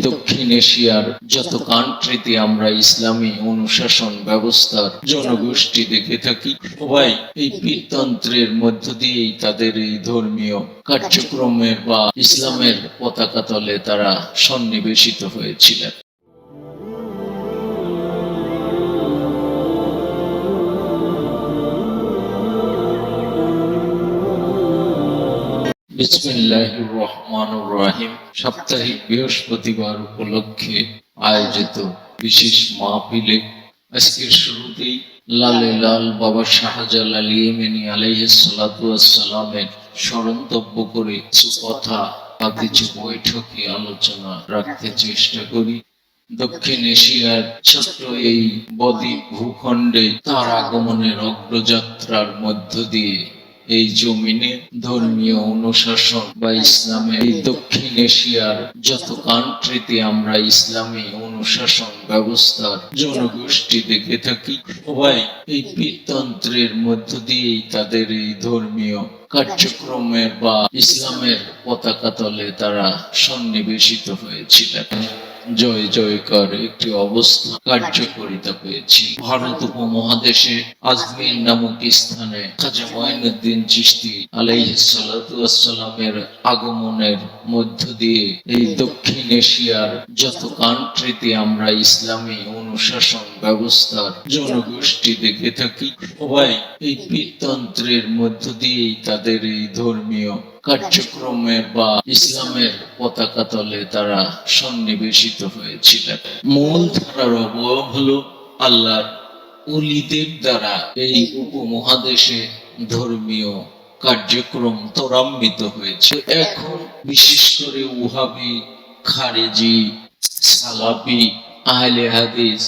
দক্ষিণ এশিয়ার যত কান্ট্রিতে আমরা ইসলামী অনুশাসন ব্যবস্থার জনগোষ্ঠী দেখে থাকি, সবাই এই পীরতন্ত্রের মধ্য দিয়েই তাদের এই ধর্মীয় কার্যক্রমের বা ইসলামের পতাকা তলে তারা সন্নিবেশিত হয়েছিলেন। সাপ্তাহিক বৃহস্পতিবার উপলক্ষে আয়োজিত বিশেষ মাহফিলে আজকের শুরুতেই লালে লাল বাবা স্মরণতব্য করে কিছু কথা বা কিছু বৈঠকে আলোচনা রাখতে চেষ্টা করি। দক্ষিণ এশিয়ার ছোট্ট এই বদ্বীপ ভূখণ্ডে তার আগমনের অগ্রযাত্রার মধ্য দিয়ে এই জমিনে ধর্মীয় অনুশাসন বা ইসলামের এই দক্ষিণ এশিয়ার যত কান্ট্রিতে আমরা ইসলামী অনুশাসন ব্যবস্থার জনগোষ্ঠী দেখে থাকি, সবাই এই পীরতন্ত্রের মধ্য দিয়েই তাদের এই ধর্মীয় কার্যক্রমের বা ইসলামের পতাকা তলে তারা সন্নিবেশিত হয়েছিলেন। জয় জয়কার একটি অবস্থা কার্যকরিতা পেয়েছি। ভারত উপমহাদেশে আজমির নামক স্থানে খাজা মঈনুদ্দিন চিশতি আলাইহিসসালামের আগমনের মধ্য দিয়ে এই দক্ষিণ এশিয়ার যত কান্ট্রিতে আমরা ইসলামী অনুশাসন ব্যবস্থার জনগোষ্ঠী দেখে থাকি, সবাই এই পীরতন্ত্রের মধ্য দিয়েই তাদের এই ধর্মীয় কার্যক্রমের বা ইসলামের পতাকা তলে তারা সন্নিবেশিত হয়েছিলেন। মূল ধারার অবয়ব হলো আল্লাহর উলিদের দ্বারা এই উপমহাদেশে ধর্মীয় কার্যক্রম ত্বরান্বিত হয়েছে। এখন বিশেষ করে উহাবি খারেজি, সালাফি, আহলে হাদিস,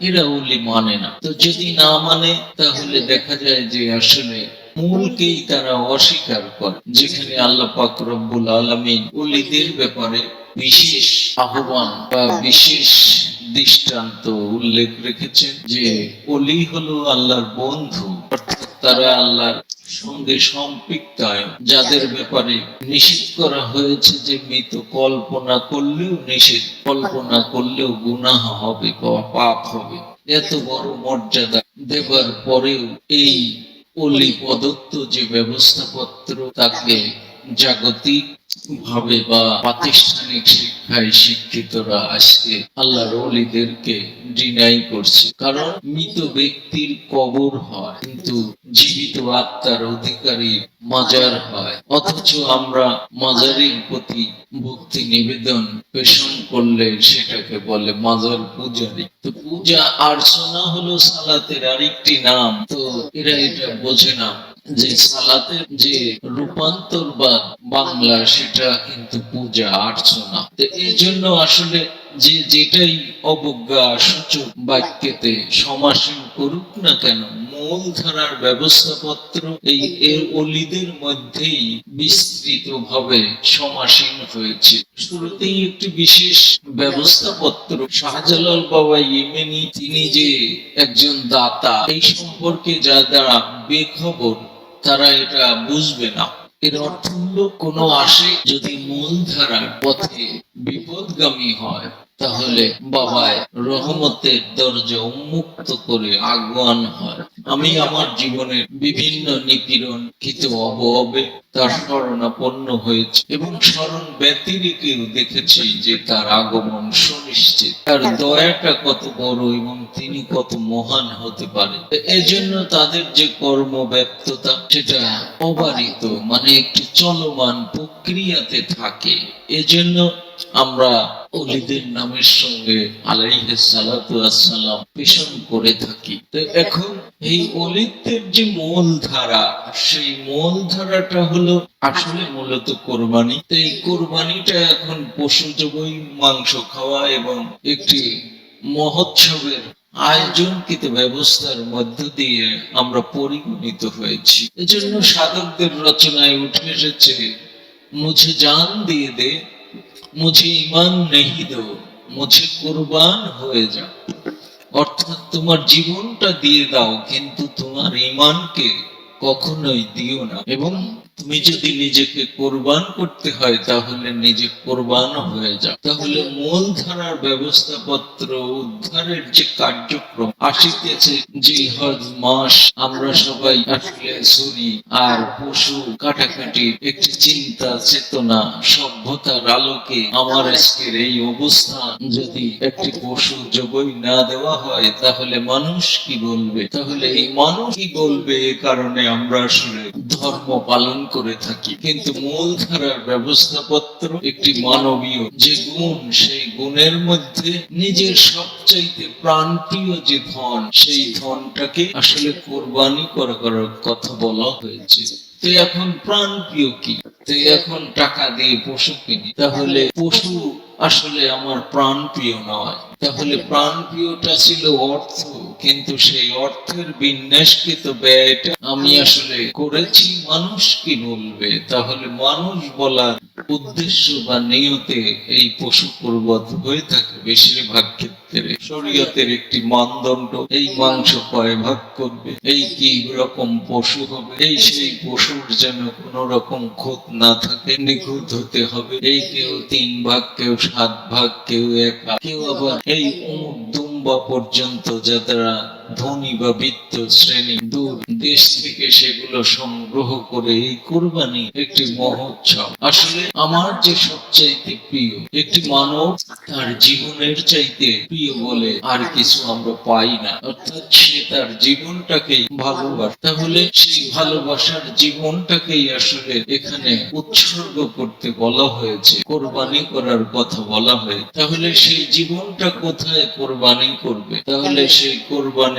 এরা উলি মানে না। তো যদি না মানে তাহলে দেখা যায় যে আসলে মূলকেই তারা অস্বীকার করে। যেখানে আল্লাহ পাক রব্বুল আলামিন উলিদের ব্যাপারে বিশেষ আহ্বান বা বিশেষ দৃষ্টান্ত উল্লেখ রেখেছেন যে অলি হলো আল্লাহর বন্ধু। তারা আল্লাহর সঙ্গে সম্পৃক্তায় যাদের ব্যাপারে নিষেধ করা হয়েছে যে মৃত কল্পনা করলেও নিষেধ, কল্পনা করলেও গুনাহ হবে বা পাপ হবে। এত বড় মর্যাদা দেবার পরেও এই অলি প্রদত্ত যে ব্যবস্থাপত্র তাকে জাগতিক ভাবে বা প্রাতিষ্ঠানিক শিক্ষায় শিক্ষিতরা আজকে আল্লাহর অলিদেরকে ডিনাই করছে। কারণ মৃত ব্যক্তির কবর হয়, কিন্তু জীবিত আত্মার অধিকারী মাজার হয়। অথচ আমরা মাজারের প্রতি ভক্তি নিবেদন পেশন করলে সেটাকে বলে মাজার পূজারি। তো পূজা আর্চনা হলো সালাতের আরেকটি নাম, তো এরা এটা বোঝে না। যে সালাতের যে রূপান্তরবাদ বাংলা, সেটা কিন্তু পূজা, আর্চনা। তো এই জন্য আসলে যে যেটাই অবজ্ঞা, সূচক বাক্যেতে সমাসীন করুক না কেন মূল ধারার ব্যবস্থাপত্র এই এর অলিদের মধ্যেই বিস্তৃত ভাবে সমাসীন হয়েছে। শুরুতেই একটি বিশেষ ব্যবস্থাপত্র, শাহজালাল বাবা ইমেনি তিনি যে একজন দাতা, এই সম্পর্কে যা দ্বারা বেখবর তারা এটা বুঝবে না। এর অর্থ হলো কোনো আসে যদি মূলধারার পথে বিপদগামী হয় তাহলে বাবায় রহমতের দরজা উন্মুক্ত করে আগুয়ান হয়। আমি আমার জীবনের বিভিন্ন নিপীড়ন কৃত অববে তার শরণাপন্ন হয়েছে এবং স্মরণ ব্যতিরেকেও দেখেছি যে তার আগমন সুনিশ্চিত। তার দয়াটা কত বড় এবং তিনি কত মহান হতে পারে। এজন্য তাদের যে কর্ম ব্যপ্ততা সেটা অবারিত মানে একটি চলমান প্রক্রিয়াতে থাকে। এজন্য আমরা অলিদের নামের সঙ্গে আলাইহে সালাতু পেশন করে থাকি। তো এখন এই অলিদের যে মূল ধারা সেই মূল ধারাটা হলো আসলে মূলত কোরবানি। তো এই কোরবানিটা এখন পশু জবই মাংস খাওয়া এবং একটি মহোৎসবের আয়োজনকৃত ব্যবস্থার মধ্য দিয়ে আমরা পরিগণিত হয়েছি। এজন্য সাধকদের রচনায় উঠে এসেছে, মুঝে জান দিয়ে দে মুঝে ইমান নেহি দো মুঝে কুরবান হয়ে যাও। অর্থাৎ তোমার জীবনটা দিয়ে দাও, কিন্তু তোমার ইমানকে কখনোই দিও না। এবং তুমি যদি নিজেকে কোরবান করতে হয়, তাহলে নিজে কোরবান হয়ে যাও। তাহলে মূলধারার ব্যবস্থাপত্র উদ্ধারের যে কার্যক্রম আসিতেছে যে হজ মাস, আমরা সবাই আসলে শুনি, আর পশু কাটাকাটির একটি চিন্তা চেতনা সভ্যতার আলোকে আমার আজকের এই অবস্থান, যদি একটি পশু জবই না দেওয়া হয়, তাহলে মানুষ কি বলবে? তাহলে এই মানুষ কি বলবে? এ কারণে আমরা আসলে ধর্ম পালন করে থাকি। কিন্তু মূলধারার ব্যবস্থাপত্র একটি মানবীয়। যে গুণ, সেই গুণের মধ্যে নিজের সবচাইতে প্রাণপ্রিয় যে ধন, সেই ধনটাকে আসলে কোরবানি করা করার কথা বলা হয়েছে। তো এখন প্রাণ প্রিয় কি? তো এখন টাকা দিয়ে পশু কিনি, তাহলে পশু আসলে আমার প্রাণ প্রিয় নয়। তাহলে প্রাণ প্রিয়টা ছিল অর্থ। কিন্তু সেই অর্থের বিন্যাসকৃত ব্যয়টা? আমি আসলে করেছি মানুষ কি বলবে? তাহলে মানুষ বলার উদ্দেশ্য বা নিয়তে এই পশু পর্বত হয়ে থাকে বেশিরভাগ ক্ষেত্রে। শরীয়তের একটি মানদণ্ড, এই মাংস কয় ভাগ করবে? এই কি রকম পশু হবে? এই সেই পশুর যেন কোন রকম খুঁত না থাকে, নিখুঁত হতে হবে। এই কেউ তিন ভাগ, কেউ সাত ভাগ, কেউ এক ভাগ, কেউ আবার এই অমুক পর্যন্ত যারা ধনী বা বিত্ত শ্রেণি দূর দেশ থেকে সেগুলো সংগ্রহ করে এই কোরবানি একটি মহোৎসব। আসলে আমার যে সবচাইতে প্রিয় একটি মানব তার জীবনের চাইতে প্রিয় বলে আর কিছু আমরা পাই না। অর্থাৎ সে তার জীবনটাকেই ভালোবাসে। তাহলে সেই ভালোবাসার জীবনটাকেই আসলে এখানে উৎসর্গ করতে বলা হয়েছে, কোরবানি করার কথা বলা হয় তাহলে সেই জীবনটা কোথায় কোরবানি করবে? তাহলে সেই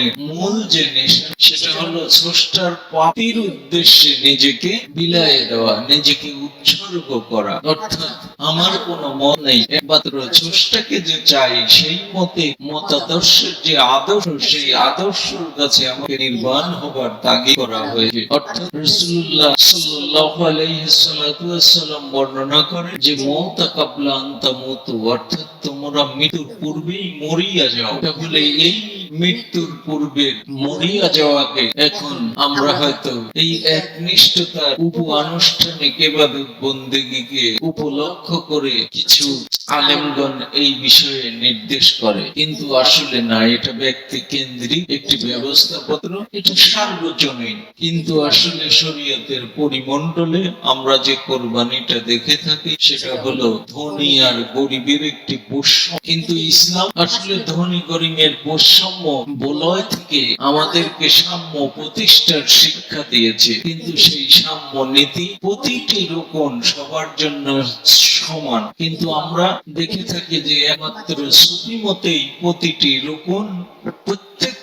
কোরবানির মূল নেশা, সেটা হলো স্রষ্টার পাপির উদ্দেশ্যে নিজেকে বিলায়ে দেওয়া, নিজেকে উৎসর্গ করা। অর্থাৎ আমার কোনো মত নেই। একমাত্র স্রষ্টাকে যে চাই, সেই মতে মতাদর্শের যে আদর্শ, সেই আদর্শের কাছে আমাকে নির্বাণ হবার তাগি করা হয়েছে। অর্থাৎ রসুল্লাহ সাল্লাল্লাহু আলাইহি সাল্লাতু বর্ণনা করেন যে, মৌতা কাবলা আনতা মতু। অর্থাৎ তোমরা মৃত্যুর পূর্বেই মরিয়া যাও। তাহলে এই মৃত্যুর পূর্বে মরিয়া যাওয়াকে এখন আমরা হয়তো এই একনিষ্ঠতার উপ আনুষ্ঠানিক এবাদত বন্দেগীকে উপলক্ষ করে কিছু আলেমগণ এই বিষয়ে নির্দেশ করে। কিন্তু আসলে না, এটা ব্যক্তি কেন্দ্রিক একটি ব্যবস্থাপত্র, এটা সার্বজনীন। কিন্তু আসলে শরীয়তের পরিমণ্ডলে আমরা যে কোরবানিটা দেখে থাকি, সেটা হলো ধনী আর গরিবের একটি কিন্তু ইসলাম আসলে ধনী গরিমের বৈষম্য বলয় থেকে আমাদেরকে সাম্য প্রতিষ্ঠার শিক্ষা দিয়েছে। কিন্তু সেই সাম্য নীতি প্রতিটি রোপণ সবার জন্য সমান। কিন্তু আমরা দেখে থাকি যে একমাত্র সুফি মতেই প্রতিটি রোপণ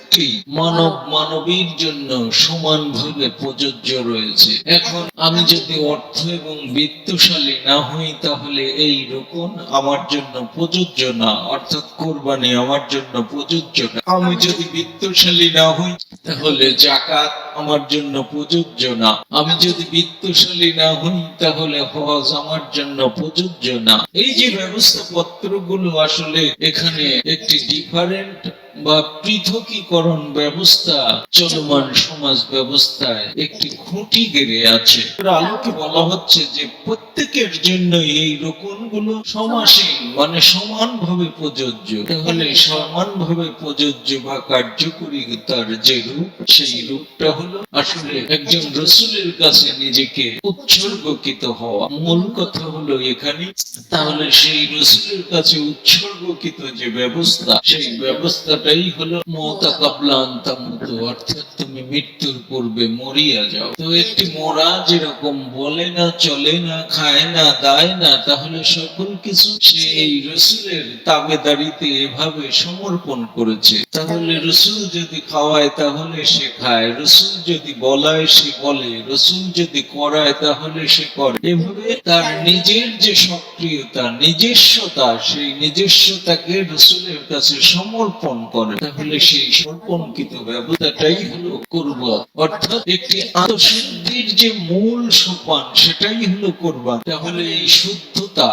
প্রত্যেকটি মানব মানবীর জন্য সমানভাবে প্রযোজ্য রয়েছে। এখন আমি যদি অর্থ এবং বিত্তশালী না হই, তাহলে এই রোপণ আমার জন্য প্রযোজ্য না, অর্থাৎ কোরবানি আমার জন্য প্রযোজ্য না। আমি যদি বিত্তশালী না হই, তাহলে জাকাত আমার জন্য প্রযোজ্য না। আমি যদি বিত্তশালী না হই, তাহলে হজ আমার জন্য প্রযোজ্য না। এই যে ব্যবস্থাপত্রগুলো আসলে এখানে একটি ডিফারেন্ট বা পৃথকীকরণ ব্যবস্থা চলমান সমাজ ব্যবস্থায় একটি খুঁটি গেড়ে আছে। আলোকে বলা হচ্ছে যে প্রত্যেকের জন্য এই রোপণগুলো সমাসীন মানে সমানভাবে প্রযোজ্য। তাহলে সমানভাবে প্রযোজ্য বা কার্যকরী তার যে রূপ, সেই রূপটা হলো আসলে একজন রসুলের কাছে নিজেকে উৎসর্গকৃত হওয়া। মূল কথা হলো এখানে, তাহলে সেই রসুলের কাছে উৎসর্গকৃত যে ব্যবস্থা, সেই ব্যবস্থাটাই হলো মৌতা কাবলা আন্তামুতু অর্থাৎ তুমি মৃত্যুর পূর্বে মরিয়া যাও। তো একটি মোরা যেরকম বলে না, চলে না, খায় না, দায় না, তাহলে সকল কিছু সে এই রসুলের তাবেদারিতে এভাবে সমর্পণ করেছে। তাহলে রসুল যদি খাওয়ায়, তাহলে সে খায়। রসুল যদি বলায়, সে বলে। রসুল যদি করায়, তাহলে সে করে। এভাবে তার নিজের যে সক্রিয়তা, নিজস্বতা, সেই নিজস্বতাকে রসুলের কাছে সমর্পণ করে। তাহলে সেই সমর্পণকৃত ব্যবস্থাটাই হলো কোরবান। অর্থাৎ একটি যে মূল সোপান, সেটাই হলো কোরবান। তাহলে এই শুদ্ধতা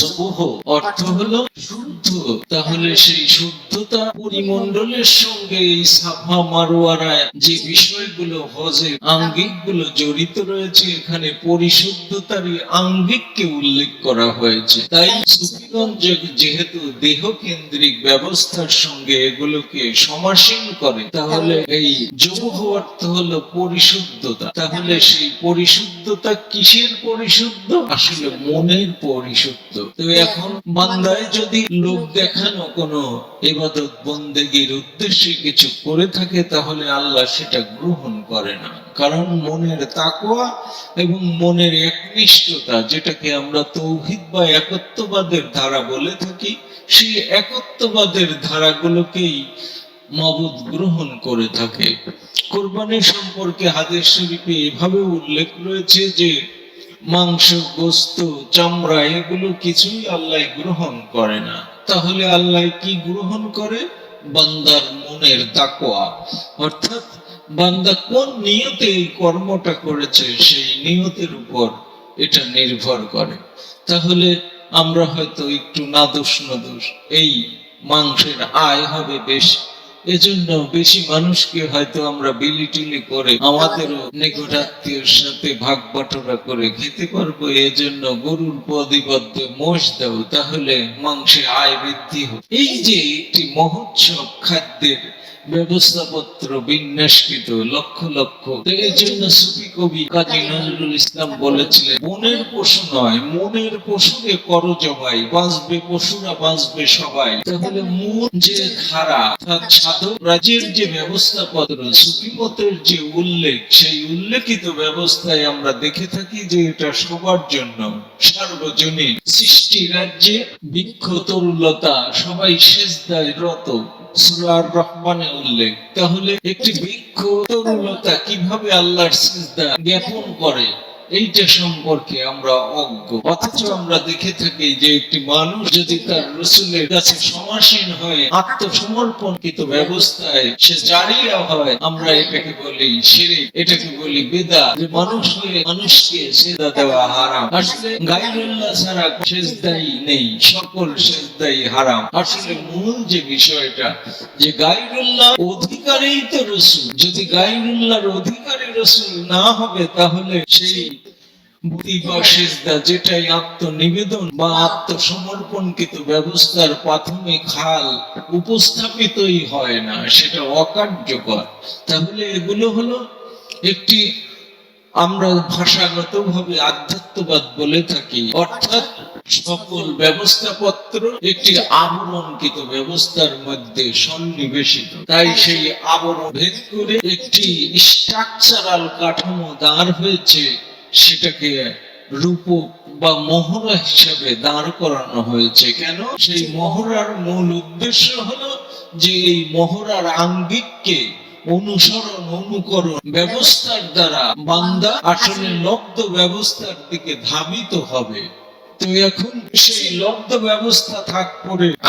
জবহ, অর্থ হলো শুদ্ধ। তাহলে সেই শুদ্ধতা পরিমণ্ডলের সঙ্গে এই সাফা মারোয়ারা যে বিষয়গুলো, হজের আঙ্গিকগুলো জড়িত রয়েছে, এখানে পরিশুদ্ধতারই আঙ্গিককে উল্লেখ করা হয়েছে। তাই সুফিগঞ্জ যেহেতু দেহ কেন্দ্রিক ব্যবস্থার সঙ্গে এগুলোকে সমাসীন করে, তাহলে এই যোগ অর্থ হলো পরিশুদ্ধতা। তাহলে সেই পরিশুদ্ধতা কিসের পরিশুদ্ধ? আসলে মনের পরিশুদ্ধ। তো এখন বান্দায় যদি লোক দেখানো কোনো এবাদত বন্দেগীর উদ্দেশ্যে কিছু করে থাকে, তাহলে আল্লাহ সেটা গ্রহণ করে না। কারণ মনের এবং মনের একনিষ্ঠতা, যেটাকে আমরা তৌহিদ বা একত্ববাদের ধারা বলে থাকি, সেই একত্ববাদের ধারাগুলোকেই মবুদ গ্রহণ করে থাকে। কোরবানি সম্পর্কে হাদিস শরীফে এভাবে উল্লেখ রয়েছে যে, মাংস, গোস্ত, চামড়া এগুলো কিছুই আল্লাহ গ্রহণ করে না। তাহলে আল্লাহ কি গ্রহণ করে? বান্দার মনের তাকওয়া। অর্থাৎ বান্দা কোন নিয়তে এই কর্মটা করেছে, সেই নিয়তের উপর এটা নির্ভর করে। তাহলে আমরা হয়তো একটু নাদোষ নদোষ এই মাংসের আয় হবে বেশি। এজন্য বেশি মানুষকে হয়তো আমরা বিলি টিলি করে আমাদেরও নিকটাত্মীয়ের সাথে ভাগ বাটোরা করে খেতে পারব। এজন্য গরুর পদিবদ্ধ মোষ দাও, তাহলে মাংসে আয় বৃদ্ধি হোক এই যে একটি মহোৎসব খাদ্যের ব্যবস্থাপত্র বিন্যাসকৃত লক্ষ লক্ষ। এই জন্য সুফি কবি কাজী নজরুল ইসলাম বলেছিলেন, মনের পশু নয়, মনের পশুকে করো জবাই, বাঁচবে পশুরা, বাঁচবে সবাই। তাহলে মন যে ধারা, অর্থাৎ সাধক রাজ্যের যে ব্যবস্থাপত্র সুফিমতের যে উল্লেখ, সেই উল্লেখিত ব্যবস্থায় আমরা দেখে থাকি যে এটা সবার জন্য সার্বজনীন। সৃষ্টি রাজ্যে বৃক্ষ, তরুলতা, সবাই শেষদায় রত। সুরার রহমানে উল্লেখ। তাহলে একটি বৃক্ষ তরুলতা কীভাবে আল্লাহর সিজদা জ্ঞাপন করে? এইটা সম্পর্কে আমরা অজ্ঞ। অথচ আমরা দেখে থাকি যে একটি মানুষ যদি তার রসুলের কাছে সমাসীন হয়ে আত্মসমর্পণকৃত ব্যবস্থায় সে জারিয়া হয়, আমরা এটাকে বলি শিরে এটাকে বলি বেদা যে মানুষ হয়ে মানুষকে সেদা দেওয়া হারাম। আসলে গাইরুল্লাহ ছাড়া নেই, সকল হারাম। আসলে মূল যে বিষয়টা, যে গাইরুল্লাহ অধিকারী তো রসুল। যদি গাইরুল্লাহর অধিকারী রসুল না হবে তাহলে সেই যেটাই আত্মনিবেদন বা আত্মসমর্পণকৃত ব্যবস্থার প্রাথমিক উপস্থাপিতই হয় না, সেটা অকার্যকর। তাহলে এগুলো হলো একটি আমরা ভাষাগতভাবে আধ্যাত্মবাদ বলে থাকি। অর্থাৎ সকল ব্যবস্থাপত্র একটি আবরণকৃত ব্যবস্থার মধ্যে সন্নিবেশিত। তাই সেই আবরণ ভেদ করে একটি স্ট্রাকচারাল কাঠামো দাঁড় হয়েছে, সেটাকে রূপক বা মহড়া হিসাবে দাঁড় করানো হয়েছে। কেন? সেই মহড়ার মূল উদ্দেশ্য হলো যে এই মহড়ার আঙ্গিককে অনুসরণ, অনুকরণ ব্যবস্থার দ্বারা বান্দা আসলে লব্ধ ব্যবস্থার দিকে ধাবিত হবে। তো এখন সেই লব্ধ ব্যবস্থা থাক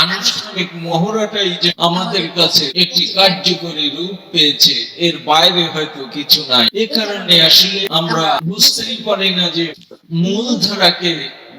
আনুষ্ঠানিক মহড়াটাই যে আমাদের কাছে একটি কার্যকরী রূপ পেয়েছে, এর বাইরে হয়তো কিছু নাই। এ কারণে আসলে আমরা বুঝতেই পারি না যে মূল ধারাকে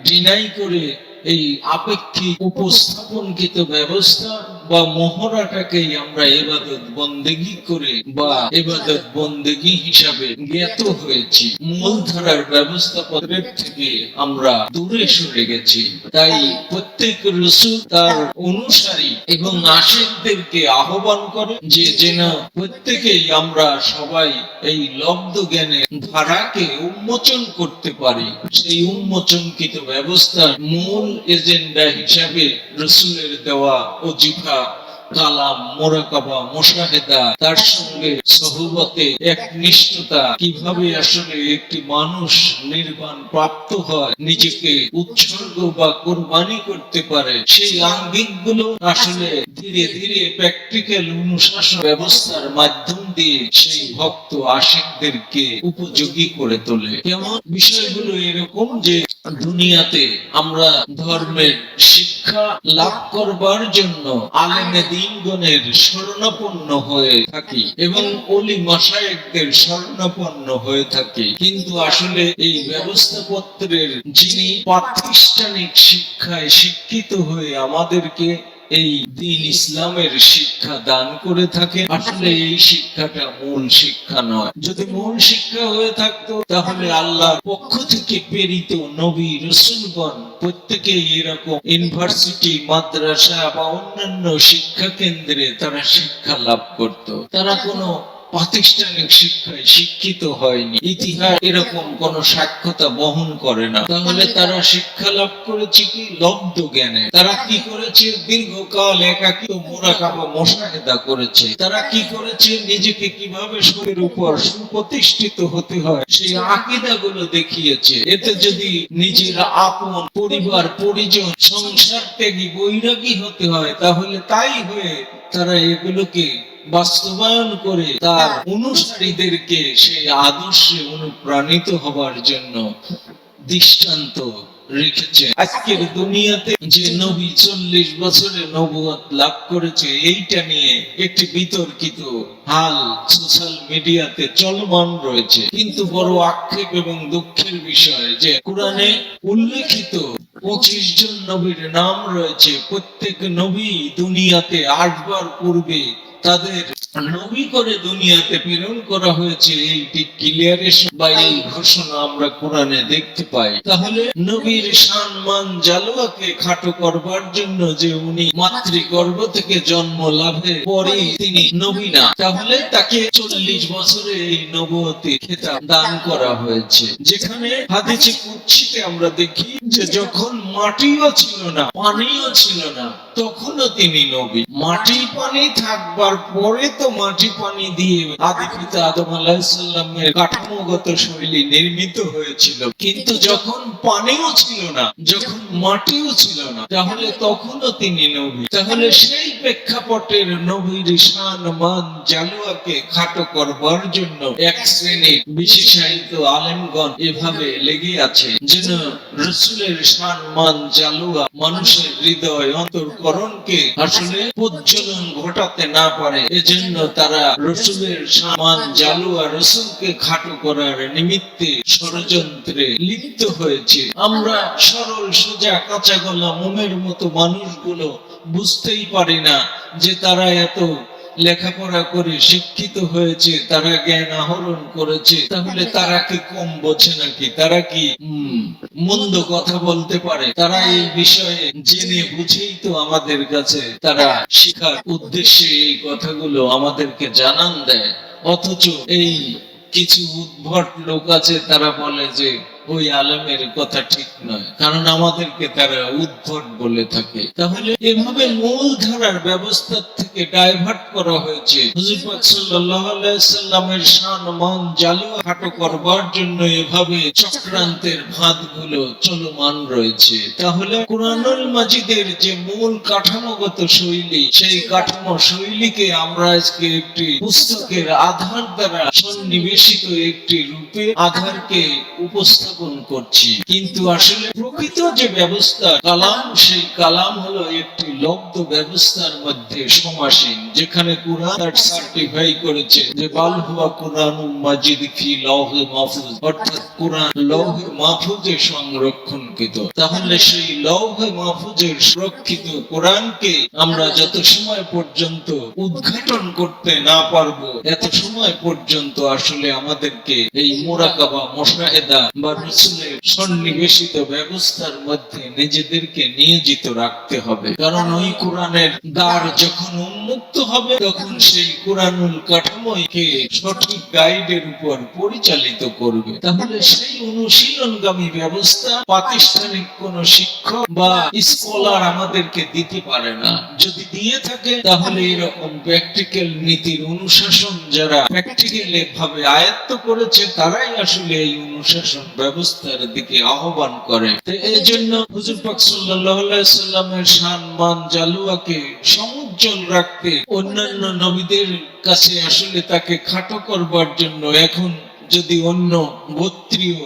ডিনাই করে এই আপেক্ষিক উপস্থাপনকৃত ব্যবস্থা বা মহড়াটাকেই আমরা এবাদত বন্দেগি করে বা এবাদত বন্দেগি হিসাবে জ্ঞাত হয়েছি। মূলধারার ব্যবস্থাপত্রের থেকে আমরা দূরে সরে গেছি। তাই প্রত্যেক রসুল তার অনুসারী এবং আশেকদেরকে আহ্বান করে যে যেন প্রত্যেকেই আমরা সবাই এই লব্ধ জ্ঞানের ধারাকে উন্মোচন করতে পারি। সেই উন্মোচনকৃত ব্যবস্থার মূল এজেন্ডা হিসাবে রসুলের দেওয়া অজিফা কালাম, মোরাকাবা, মোশাহেদা, তার সঙ্গে সহবতে একনিষ্ঠতা কীভাবে আসলে একটি মানুষ নির্বাণ প্রাপ্ত হয়, নিজেকে উৎসর্গ বা কোরবানি করতে পারে, সেই আঙ্গিকগুলো আসলে ধীরে ধীরে প্র্যাকটিক্যাল অনুশাসন ব্যবস্থার মাধ্যম দিয়ে সেই ভক্ত আশিকদেরকে উপযোগী করে তোলে। কেমন? বিষয়গুলো এরকম যে, দুনিয়াতে আমরা ধর্মের শিক্ষা লাভ করবার জন্য আলেমে দিনগণের শরণাপন্ন হয়ে থাকি এবং অলি মাসায়েকদের শরণাপন্ন হয়ে থাকি। কিন্তু আসলে এই ব্যবস্থাপত্রের যিনি প্রাতিষ্ঠানিক শিক্ষায় শিক্ষিত হয়ে আমাদেরকে এই দিন ইসলামের শিক্ষা দান করে থাকে, আসলে এই শিক্ষাটা মূল শিক্ষা নয়। যদি মূল শিক্ষা হয়ে থাকতো, তাহলে আল্লাহর পক্ষ থেকে প্রেরিত নবী রসুলগণ প্রত্যেকেই এরকম ইউনিভার্সিটি মাদ্রাসা বা অন্যান্য শিক্ষা কেন্দ্রে তারা শিক্ষা লাভ করত। তারা কোনো প্রাতিষ্ঠানিক শিক্ষায় শিক্ষিত হয়নি। ইতিহাস এরকম কোন সাক্ষরতা বহন করে না। তাহলে তারা শিক্ষা লাভ করেছে কি? লব্ধ জ্ঞানে। তারা কি করেছে? দীর্ঘকাল একাকিত মোরাকাবা মোশাহেদা করেছে। তারা কি করেছে? নিজেকে কীভাবে শরীরের উপর সুপ্রতিষ্ঠিত হতে হয়, সেই আকিদা গুলো দেখিয়েছে। এতে যদি নিজের আপন পরিবার, পরিজন, সংসার ত্যাগী, বৈরাগী হতে হয়, তাহলে তাই হয়ে তারা এগুলোকে বাস্তবায়ন করে তার অনুসারীদেরকে সেই আদর্শে অনুপ্রাণিত হবার জন্য দৃষ্টান্ত রেখেছে। আজকের দুনিয়াতে যে নবী চল্লিশ বছরে লাভ করেছে, এইটা নিয়ে একটি বিতর্কিত হাল সোশ্যাল মিডিয়াতে চলমান রয়েছে। কিন্তু বড় আক্ষেপ এবং দুঃখের বিষয় যে কোরআনে উল্লেখিত পঁচিশ জন নবীর নাম রয়েছে। প্রত্যেক নবী দুনিয়াতে আটবার পূর্বে তাদের নবী করে দুনিয়াতে প্রেরণ করা হয়েছে এইটি ক্লিয়ারেশন বা এই ঘোষণা আমরা কোরআনে দেখতে পাই। তাহলে নবীর সম্মান জালোয়াকে খাটো করবার জন্য যে উনি মাতৃগর্ভ থেকে জন্ম লাভের পরে তিনি নবী না, তাহলে তাকে চল্লিশ বছরে এই নবতী খেতাব দান করা হয়েছে। যেখানে হাদিসে কুচ্ছিতে আমরা দেখি যে যখন মাটিও ছিল না, পানিও ছিল না, তখনও তিনি নবী। মাটি পানি থাকবার পরে তো মাটি পানি দিয়ে আদি পিতা আদম আলাহিসাল্লামের কাঠামোগত শৈলী নির্মিত হয়েছিল। কিন্তু যখন পানিও ছিল না, যখন মাটিও ছিল না, তাহলে তখনও তিনি নবী। তাহলে সেই প্রেক্ষাপটের নবীর শান, মান, জালুয়াকে খাটো করবার জন্য এক শ্রেণির বিশেষায়িত আলেমগণ এভাবে লেগে আছে যেন রসুলের শান, মান, জালুয়া মানুষের হৃদয় অন্তর্করণকে আসলে প্রজ্বলন ঘটাতে না পারে। এজন্য তারা রসুলের সামান জালুয়া রসুলকে খাটো করার নিমিত্তে ষড়যন্ত্রে লিপ্ত হয়েছে। আমরা সরল, সোজা, কাঁচা গলা, মোমের মতো মানুষগুলো বুঝতেই পারি না যে তারা এত লেখাপড়া করে শিক্ষিত হয়েছে তারা জ্ঞান আহরণ করেছে তাহলে তারা কি কম বোঝে নাকি? তারা কি মন্দ কথা বলতে পারে? তারা এই বিষয়ে জেনে বুঝেই তো আমাদের কাছে তারা শিখার উদ্দেশ্যে এই কথাগুলো আমাদেরকে জানান দেয়। অথচ এই কিছু উদ্ভট লোক আছে তারা বলে যে ওই আলেমের কথা ঠিক নয়। কারণ আমাদেরকে তারা উদ্ভট বলে থাকে। তাহলে এভাবে মূল ধারার ব্যবস্থা থেকে ডাইভার্ট করা হয়েছে। হুজুর মান করবার জন্য এভাবে চক্রান্তের চলমান রয়েছে। তাহলে কোরআনুল মাজিদের যে মূল কাঠামোগত শৈলী, সেই কাঠামো শৈলীকে আমরা আজকে একটি পুস্তকের আধার দ্বারা সন্নিবেশিত একটি রূপে আধারকে উপস্থাপন করছি। কিন্তু আসলে প্রকৃত যে ব্যবস্থা কালাম সেই কালাম হলো একটি লব্ধ ব্যবস্থার মধ্যে সমাসীন যেখানে কোরআন সার্টিফাই করেছে যে, বাল হুয়া কোরআন মাজিদ ফি লৌহে মাহফুজ, অর্থাৎ কোরআন লৌহে মাহফুজে সংরক্ষণকৃত। তাহলে সেই লৌহে মাহফুজের সুরক্ষিত কোরআনকে আমরা যত সময় পর্যন্ত উদ্ঘাটন করতে না পারব, এত সময় পর্যন্ত আসলে আমাদেরকে এই মোরাকাবা, মোশাহেদা বা রসুলের সন্নিবেশিত ব্যবস্থার মধ্যে নিজেদেরকে নিয়োজিত রাখতে হবে। কারণ ওই কোরআনের দ্বার যখন উন্মুক্ত হবে, তখন সেই কোরআনুল কাঠামোকে সঠিক গাইডের উপর পরিচালিত করবে। তাহলে সেই অনুশীলনগামী ব্যবস্থা প্রাতিষ্ঠানিক কোন শিক্ষক বা স্কলার আমাদেরকে দিতে পারে না। যদি দিয়ে থাকে, তাহলে এরকম প্র্যাকটিক্যাল নীতির অনুশাসন যারা প্র্যাকটিক্যাল ভাবে আয়ত্ত করেছে, তারাই আসলে এই অনুশাসন ব্যবস্থার দিকে আহ্বান করে। তো এই জন্য হুজুর পাক আলাইহি সাল্লামের সম্মান জালুয়াকে সমুজ্জ্বল রাখতে অন্যান্য নবীদের কাছে আসলে তাকে খাটো করবার জন্য এখন যদি অন্য গোত্রীয়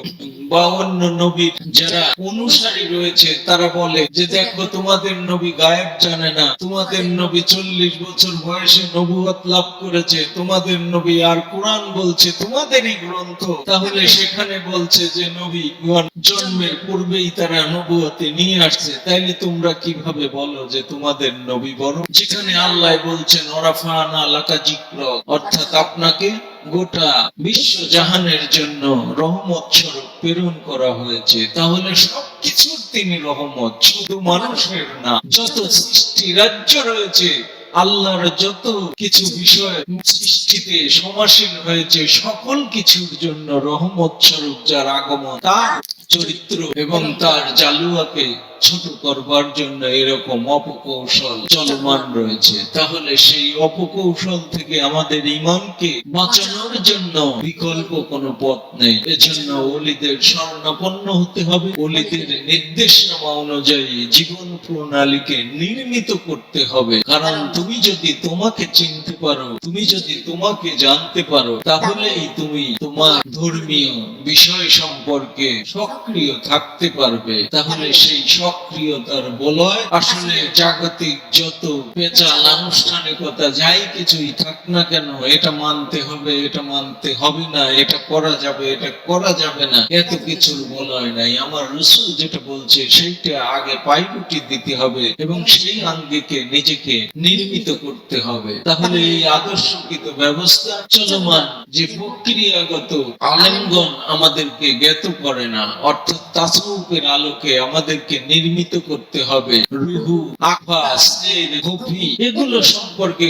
বা অন্য নবীর যারা অনুসারী রয়েছে, তারা বলে যে দেখো তোমাদের নবী গায়েব জানে না, তোমাদের নবী চল্লিশ বছর বয়সে নবুয়ত লাভ করেছে, তোমাদের নবী আর কোরআন বলছে, তোমাদেরই গ্রন্থ। তাহলে সেখানে বলছে যে নবী জন্মের পূর্বেই তারা নবুয়তে নিয়ে আসছে। তাইলে তোমরা কীভাবে বলো যে তোমাদের নবী বড়? যেখানে আল্লাহ বলছেন, ওরাফানা লাকা জিক্র অর্থাৎ আপনাকে গোটা বিশ্ব জাহানের জন্য রহমত স্বরূপ প্রেরণ করা হয়েছে। তাহলে সবকিছুর তিনি রহমত, শুধু মানুষের না, যত সৃষ্টি রাজ্য রয়েছে, আল্লাহর যত কিছু বিষয় সৃষ্টিতে সমাসীন হয়েছে, সকল কিছুর জন্য রহমত স্বরূপ যার আগমন, তার চরিত্র এবং তার জালুয়াকে ছোট করবার জন্য এরকম অপকৌশল চলমান রয়েছে। তাহলে সেই অপকৌশল থেকে আমাদের ইমানকে বাঁচানোর জন্য বিকল্প কোনো পথ নেই। এজন্য অলিদের স্বর্ণাপন্ন হতে হবে। অলিদের নির্দেশনামা অনুযায়ী জীবন প্রণালীকে নির্মিত করতে হবে। কারণ তুমি যদি তোমাকে চিনতে পারো। তুমি যদি তোমাকে জানতে পারো, তাহলেই তুমি তোমার ধর্মীয় বিষয় সম্পর্কে সক্রিয় থাকতে পারবে। তাহলে সেই সক্রিয়তার বলয় আসলে জাগতিক যত পেঁচাল আনুষ্ঠানিকতা যাই কিছুই থাক না কেন, এটা মানতে হবে, এটা মানতে হবে না, এটা করা যাবে, এটা করা যাবে না, এত কিছুর বলয় নাই। আমার রসুল যেটা বলছে, সেইটা আগে পাইরুটি দিতে হবে এবং সেই আঙ্গিকে নিজেকে নির্মিত করতে হবে। তাহলে এই আদর্শকৃত ব্যবস্থা চলমান যে প্রক্রিয়াগত আলেমগণ আমাদেরকে জ্ঞাত করে না, অর্থাৎ তাসউফের আলোকে আমাদেরকে নির্মিত করতে হবে। রুহু এগুলো সম্পর্কে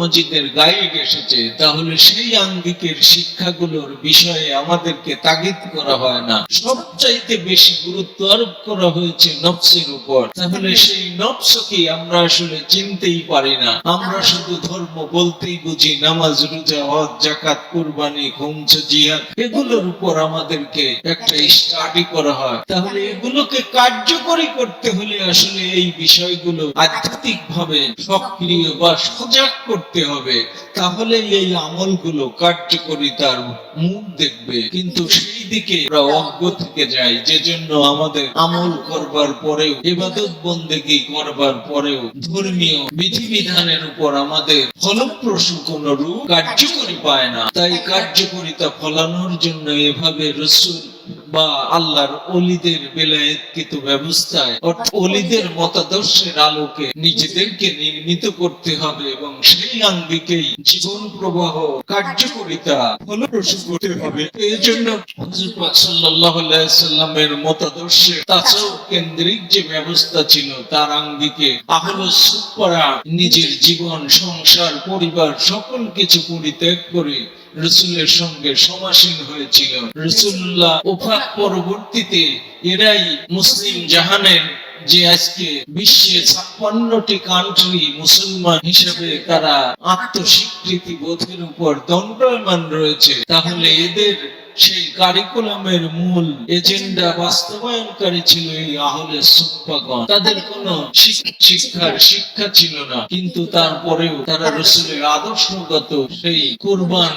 মজিদের গাইড এসেছে। তাহলে সেই আঙ্গিকের শিক্ষাগুলোর বিষয়ে আমাদেরকে তাগিদ করা হয় না। সবচাইতে বেশি গুরুত্ব আরোপ করা হয়েছে নফসের উপর। তাহলে সেই নফসকে আমরা আসলে চিনতেই পারি না। আমরা শুধু ধর্ম বলতেই বুঝি নামাজ, রোজা, হজ জাকাত কুরবানি খুমছ জিহাদ, এগুলোর উপর আমাদেরকে একটা স্টাডি করা হয়। তাহলে এগুলোকে কার্যকরী করতে হলে আসলে এই বিষয়গুলো আধ্যাত্মিক ভাবে সক্রিয় বা সজাগ করতে হবে। তাহলে এই আমলগুলো কার্যকরিতার মুখ দেখবে। কিন্তু সেই দিকে আমরা অজ্ঞ থেকে যাই যে জন্য আমাদের আমল করবার পরেও, ইবাদত বন্দেগি করবার পরেও ধর্মীয় বিধিবিধানের উপর আমাদের ফলপ্রসূ কোন রূপ কার্যকরী পায় না। তাই কার্যকরিতা ফলানোর জন্য এভাবে রসুল বা আল্লাহর অলিদের বেলায়েতকৃত ব্যবস্থায়, অর্থাৎ অলিদের মতাদর্শের আলোকে নিজেদেরকে নির্মিত করতে হবে এবং সেই আঙ্গিকেই জীবন প্রবাহ, কার্যকরিতা ফলপ্রসূ করতে হবে। এই জন্য সাল্লামের মতাদর্শে তাসাউফ কেন্দ্রিক যে ব্যবস্থা ছিল, তার আঙ্গিকে আহলে সুপরা নিজের জীবন, সংসার, পরিবার সকল কিছু পরিত্যাগ করে রসুলের সঙ্গে সমাসীন হয়েছিল রসুল্লাহ ওফাত পরবর্তীতে এরাই মুসলিম জাহানের যে আজকে বিশ্বে ছাপ্পান্নটি কান্ট্রি মুসলমান হিসেবে তারা আত্মস্বীকৃতি বোধের উপর দণ্ডায়মান রয়েছে, তাহলে এদের সেই কারিকুলামের মূল এজেন্ডা বাস্তবায়নকারী ছিল এই আহলে সুপ্পাগণ তাদের শিক্ষার শিক্ষা ছিল না। কিন্তু তারপরেও তারা রসুলের আদর্শগত সেই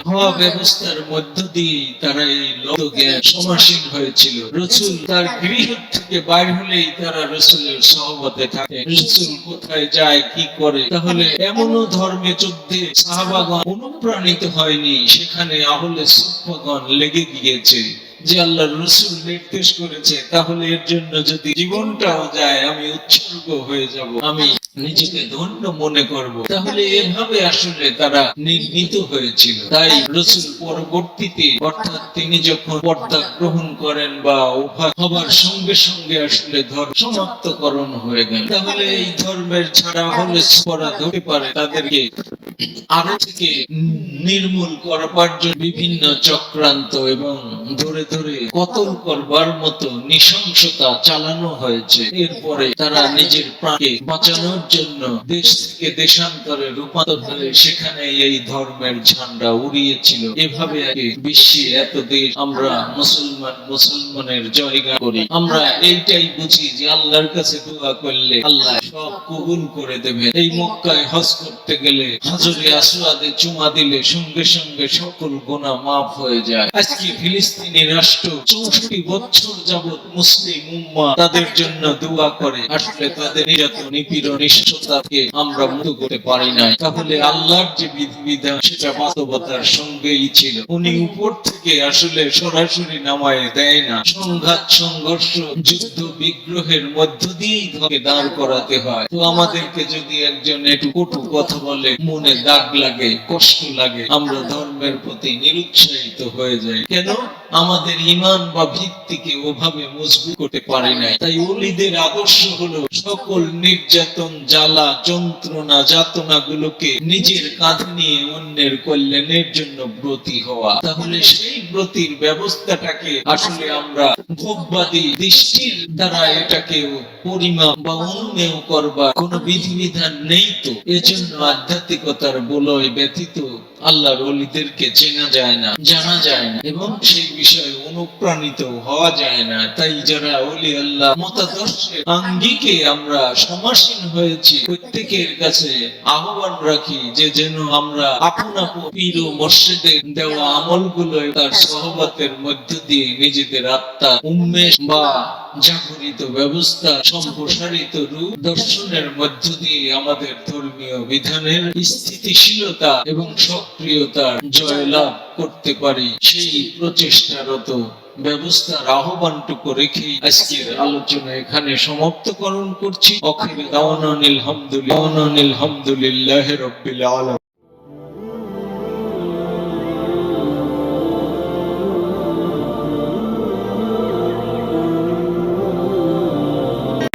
হওয়া ব্যবস্থার মধ্য দিয়েই তারা এই লব্ধ জ্ঞান সমাসীন হয়েছিল। রসুল তার গৃহ থেকে বাইর হলেই তারা রসুলের সহবতে থাকে। রসুল কোথায় যায়, কি করে? তাহলে এমনও ধর্মে যুদ্ধে সাহাবাগণ অনুপ্রাণিত হয়নি। সেখানে আহলে সুপ্পাগণ লেগে গিয়েছে, যে আল্লাহ রসুল নির্দেশ করেছে, তাহলে এর জন্য যদি জীবনটাও যায়, আমি উৎসর্গ হয়ে যাব, আমি নিজেকে ধন্য মনে করব। তাহলে এভাবে আসলে তারা নির্মিত হয়েছিল। তাই রসুল পরবর্তীতে, অর্থাৎ তিনি যখন পর্দা গ্রহণ করেন বা উভয় হবার সঙ্গে সঙ্গে আসলে ধর্ম সমাপ্তকরণ হয়ে গেল। তাহলে এই ধর্মের ছাড়া হলে পরা ধরতে পারে তাদেরকে। আরও থেকে নির্মূল করবার জন্য বিভিন্ন চক্রান্ত এবং ধরে ধরে কতল করবার মতো নৃশংসতা চালানো হয়েছে। এরপরে তারা নিজের প্রাণকে বাঁচানোর জন্য দেশ থেকে দেশান্তরে রূপান্তর হয়ে সেখানে এই ধর্মের ঝান্ডা উড়িয়েছিল। এভাবে কি বিশ্বে এত দেশ আমরা মুসলমান মুসলমানের জয়গা করি। আমরা এইটাই বুঝি যে আল্লাহর কাছে দোয়া করলে আল্লাহ সব কবুল করে দেবে এই মক্কায় হজ করতে গেলে হাজরে আসওয়াদে চুমা দিলে সঙ্গে সঙ্গে সকল গোনা মাফ হয়ে যায়। আজকে ফিলিস্তিনি রাষ্ট্র চৌষট্টি বছর যাবৎ মুসলিম উম্মা তাদের জন্য দোয়া করে। আসলে তাদের নির্যাতন, নিপীড়ন, নিষ্ঠতাকে আমরা মুক্ত করতে পারি নাই। তাহলে আল্লাহর যে বিধিবিধান, সেটা বাস্তবতার সঙ্গেই ছিল। উনি উপর থেকে আসলে সরাসরি নামায় দেয় না। সংঘাত, সংঘর্ষ, যুদ্ধ, বিগ্রহের মধ্য দিয়েই তাকে দাঁড় করাতে হয়। তো আমাদেরকে যদি একজন একটু কটু কথা বলে, মনে দাগ লাগে, কষ্ট লাগে, আমরা ধর্মের প্রতি নিরুৎসাহিত হয়ে যাই। কেন? আমাদের ইমান বা ভিত্তিকে ওভাবে মজবুত করতে পারি নাই। তাই ওলিদের আদর্শ হলো সকল নির্যাতন, জ্বালা, যন্ত্রণা যাতনা গুলোকে নিজের কাঁধে নিয়ে অন্যের কল্যাণের জন্য ব্রতী হওয়া। তাহলে সেই ব্রতির ব্যবস্থাটাকে আসলে আমরা ভোগবাদী দৃষ্টির দ্বারা এটাকে পরিমাপ বা অনুমেয় করবার কোনো বিধিবিধান নেই তো। এজন্য আধ্যাত্মিকতার বলয় ব্যতীত আল্লাহর অলিদেরকে চেনা যায় না, জানা যায় না, এবং সেই বিষয়ে অনুপ্রাণিত হওয়া যায় না। তাই যারা অলি আল্লাহ, মতাদর্শের আঙ্গিকে আমরা সমাসীন হয়েছি, প্রত্যেকের কাছে আহ্বান রাখি যে যেন আমরা আপন আপন পীর ও মসজিদের দেওয়া আমলগুলো তার সহবতের মধ্য দিয়ে নিজেদের আত্মা, উন্মেষ বা জাগরিত ব্যবস্থা, সম্প্রসারিত রূপ দর্শনের মধ্য দিয়ে আমাদের ধর্মীয় বিধানের স্থিতিশীলতা এবং সক্রিয়তার জয়লাভ করতে পারি। সেই প্রচেষ্টারত ব্যবস্থার আহ্বানটুকু রেখে আজকের আলোচনা এখানে সমাপ্তকরণ করছি। অখিল দাওয়ানা হামদুলিল্লাহ হামদুলিল্লাহ রব্বিল আলামিন।